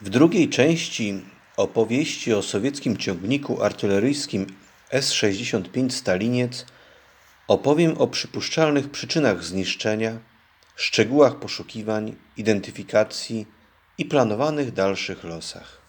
W drugiej części opowieści o sowieckim ciągniku artyleryjskim S-65 Staliniec opowiem o przypuszczalnych przyczynach zniszczenia, szczegółach poszukiwań, identyfikacji i planowanych dalszych losach.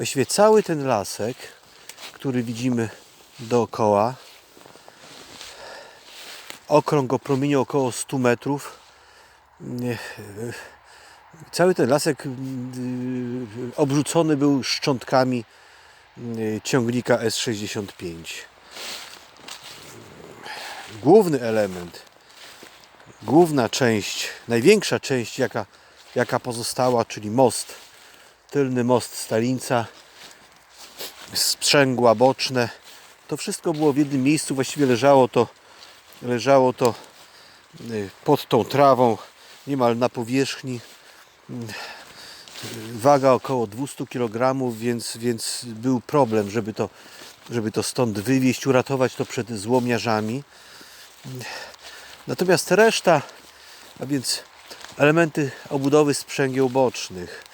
Właściwie cały ten lasek, który widzimy dookoła, okrąg o promieniu około 100 metrów, cały ten lasek mm, obrzucony był szczątkami mm, ciągnika S65. Główny element, główna część, największa część jaka, jaka pozostała, czyli most, tylny most Stalińca, sprzęgła boczne. To wszystko było w jednym miejscu, właściwie leżało to, leżało to y, pod tą trawą, niemal na powierzchni. Waga około 200 kg, więc, więc był problem, żeby to, żeby to stąd wywieźć, uratować to przed złomiarzami. Natomiast reszta, a więc elementy obudowy sprzęgieł bocznych,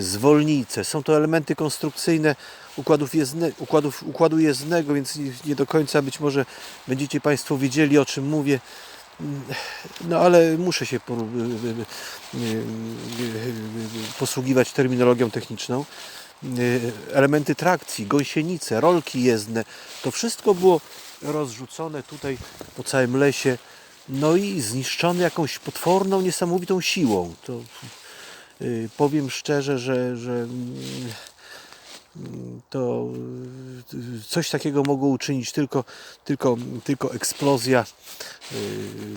zwolnice. Są to elementy konstrukcyjne układów jezdne, układów, układu jezdnego, więc nie, do końca być może będziecie Państwo wiedzieli o czym mówię. Mm, No ale muszę się y, y, posługiwać terminologią techniczną. Elementy trakcji, gąsienice, rolki jezdne, to wszystko było rozrzucone tutaj po całym lesie. No i zniszczone jakąś potworną, niesamowitą siłą. To powiem szczerze, że, że mm, to y, coś takiego mogło uczynić tylko, tylko, tylko eksplozja, y,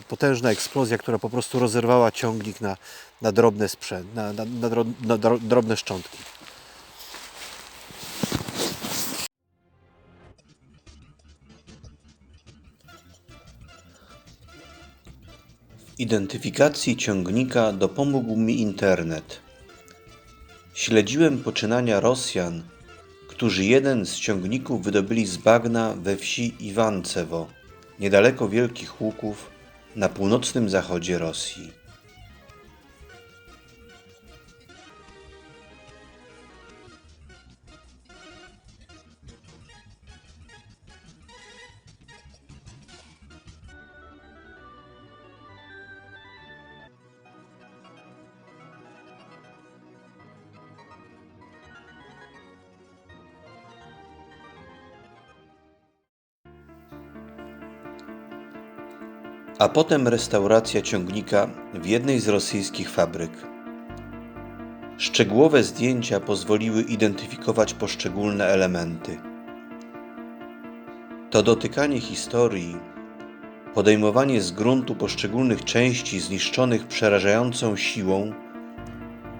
potężna eksplozja, która po prostu rozerwała ciągnik na, na drobne sprzęt, na, na, na, dro, na dro, drobne szczątki. Identyfikacji ciągnika dopomógł mi internet. Śledziłem poczynania Rosjan, którzy jeden z ciągników wydobyli z bagna we wsi Iwancewo, niedaleko Wielkich Łuków, na północnym zachodzie Rosji. A potem restauracja ciągnika w jednej z rosyjskich fabryk. Szczegółowe zdjęcia pozwoliły identyfikować poszczególne elementy. To dotykanie historii, podejmowanie z gruntu poszczególnych części zniszczonych przerażającą siłą,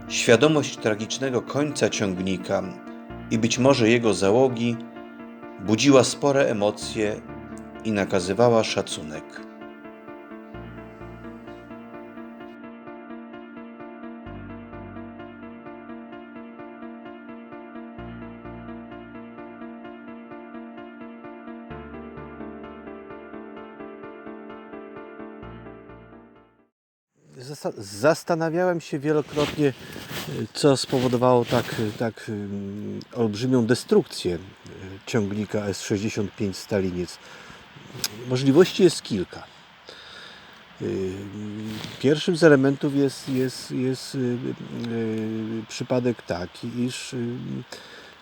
świadomość tragicznego końca ciągnika i być może jego załogi budziła spore emocje i nakazywała szacunek. Zastanawiałem się wielokrotnie, co spowodowało tak, tak ym, olbrzymią destrukcję y, ciągnika S65 Staliniec. Możliwości jest kilka. Y, Pierwszym z elementów jest, jest, jest y, y, przypadek taki, iż y,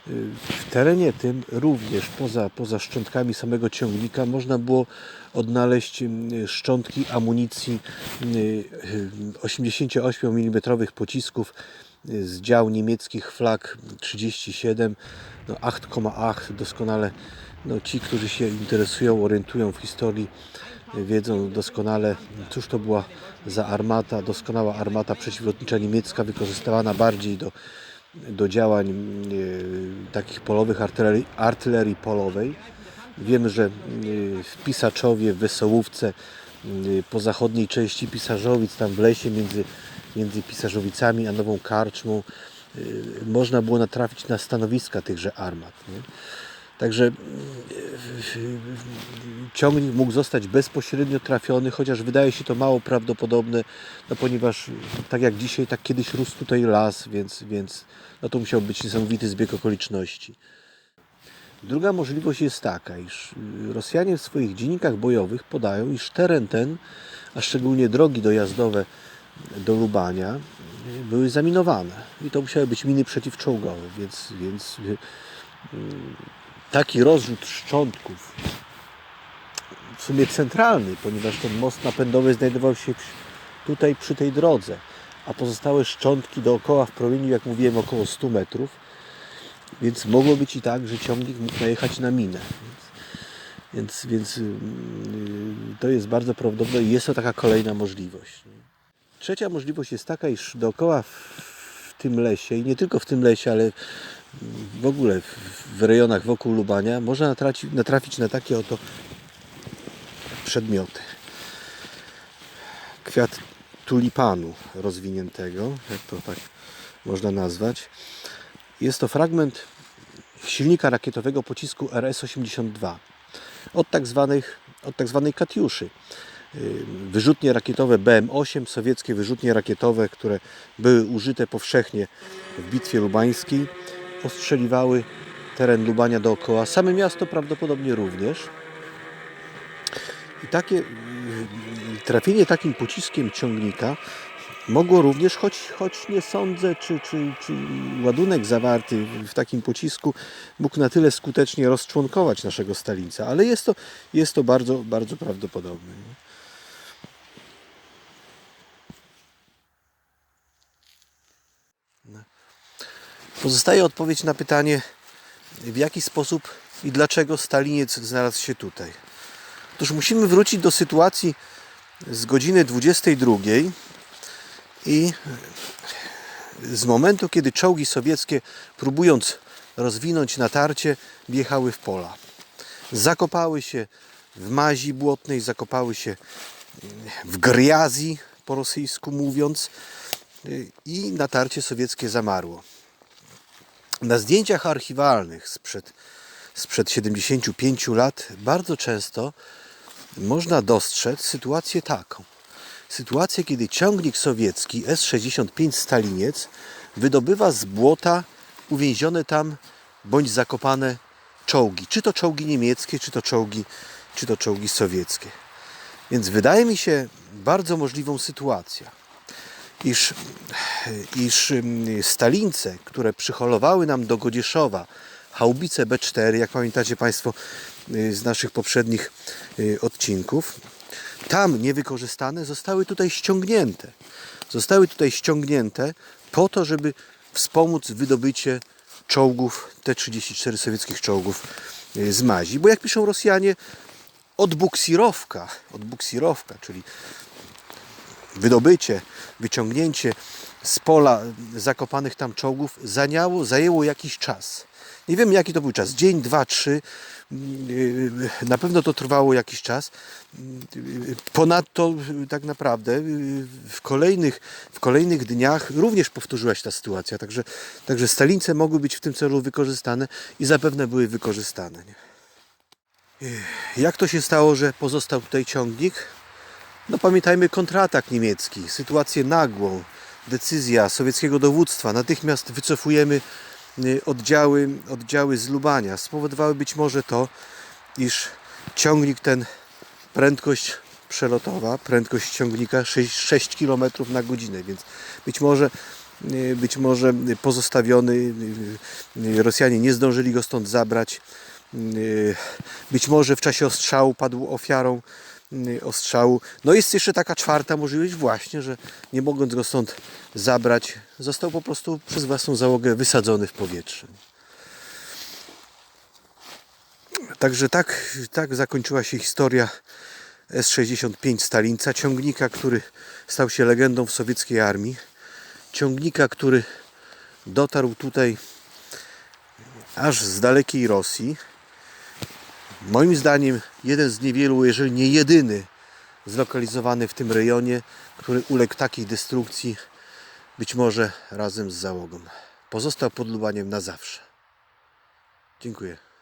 W terenie tym również poza, poza szczątkami samego ciągnika można było odnaleźć mm, szczątki amunicji y, 88 mm pocisków y, z dział niemieckich flag 37, no 8,8 doskonale no, ci, którzy się interesują, orientują w historii, wiedzą doskonale, cóż to była za armata, doskonała armata przeciwlotnicza niemiecka, wykorzystywana bardziej do, do działań y, takich polowych, artylerii, artylerii polowej. Wiemy, że w Pisaczowie, w Wesołówce, y, po zachodniej części Pisarzowic, tam w lesie między, między Pisarzowicami a Nową Karczmą, można było natrafić na stanowiska tychże armat. Nie? Także y, ciągnik mógł zostać bezpośrednio trafiony, chociaż wydaje się to mało prawdopodobne, no ponieważ tak jak dzisiaj, tak kiedyś rósł tutaj las, więc, więc no to musiał być niesamowity zbieg okoliczności. Druga możliwość jest taka, iż y, Rosjanie w swoich dziennikach bojowych podają, iż teren ten, a szczególnie drogi dojazdowe do Lubania, y, były zaminowane. I to musiały być miny przeciwczołgowe, więc, więc taki rozrzut szczątków, w sumie centralny, ponieważ ten most napędowy znajdował się tutaj przy tej drodze, a pozostałe szczątki dookoła w promieniu, jak mówiłem, około 100 metrów, więc mogło być i tak, że ciągnik mógł najechać na minę. Więc, więc yy, to jest bardzo prawdopodobne i jest to taka kolejna możliwość. Trzecia możliwość jest taka, iż dookoła w, w tym lesie i nie tylko w tym lesie, ale w ogóle w, rejonach wokół Lubania można natraci, natrafić na takie oto przedmioty. Kwiat tulipanu rozwiniętego, jak to tak można nazwać. Jest to fragment silnika rakietowego pocisku RS-82 od tak, zwanych, od tak zwanej Katiuszy. Wyrzutnie rakietowe BM-8, sowieckie wyrzutnie rakietowe, które były użyte powszechnie w bitwie lubańskiej, ostrzeliwały teren Lubania dookoła. Same miasto prawdopodobnie również. I takie yy, trafienie takim pociskiem ciągnika mogło również, choć, choć nie sądzę, czy, czy, czy ładunek zawarty w takim pocisku mógł na tyle skutecznie rozczłonkować naszego Stalinca, ale jest to, jest to bardzo, bardzo prawdopodobne. Pozostaje odpowiedź na pytanie, w jaki sposób i dlaczego Staliniec znalazł się tutaj. Otóż musimy wrócić do sytuacji z godziny 22 i z momentu, kiedy czołgi sowieckie, próbując rozwinąć natarcie, wjechały w pola. Zakopały się w mazi błotnej, zakopały się w griazji, po rosyjsku mówiąc, i natarcie sowieckie zamarło. Na zdjęciach archiwalnych sprzed, sprzed 75 lat bardzo często można dostrzec sytuację taką. Sytuację, kiedy ciągnik sowiecki S-65 Staliniec wydobywa z błota uwięzione tam bądź zakopane czołgi. Czy to czołgi niemieckie, czy to czołgi, czy to czołgi sowieckie. Więc wydaje mi się bardzo możliwą sytuacja, iż, iż Stalince, które przyholowały nam do Godzieszowa haubice B4, jak pamiętacie Państwo y, z naszych poprzednich y, odcinków, tam niewykorzystane zostały tutaj ściągnięte. Zostały tutaj ściągnięte po to, żeby wspomóc wydobycie czołgów T-34 sowieckich czołgów y, z Mazi. Bo jak piszą Rosjanie, odbuksirowka, odbuksirowka, czyli wydobycie, wyciągnięcie z pola zakopanych tam czołgów zajęło, zajęło jakiś czas. Nie wiem jaki to był czas, dzień, dwa, trzy. Yy, Na pewno to trwało jakiś czas. Yy, Ponadto yy, tak naprawdę w kolejnych, w kolejnych dniach również powtórzyła się ta sytuacja. Także, także Stalińce mogły być w tym celu wykorzystane i zapewne były wykorzystane. Nie? Jak to się stało, że pozostał tutaj ciągnik? No pamiętajmy kontratak niemiecki, sytuację nagłą, decyzja sowieckiego dowództwa. Natychmiast wycofujemy y, oddziały, oddziały z Lubania. Spowodowały być może to, iż ciągnik ten, prędkość przelotowa, prędkość ciągnika 6, 6 km na godzinę, więc być może y, być może pozostawiony. y, Rosjanie nie zdążyli go stąd zabrać. Być może w czasie ostrzału padł ofiarą ostrzału. No jest jeszcze taka czwarta możliwość właśnie, że nie mogąc go stąd zabrać, został po prostu przez własną załogę wysadzony w powietrze. Także tak, tak zakończyła się historia S-65 Stalinca, ciągnika, który stał się legendą w sowieckiej armii. Ciągnika, który dotarł tutaj aż z dalekiej Rosji. Moim zdaniem jeden z niewielu, jeżeli nie jedyny, zlokalizowany w tym rejonie, który uległ takiej destrukcji, być może razem z załogą. Pozostał pod Lubaniem na zawsze. Dziękuję.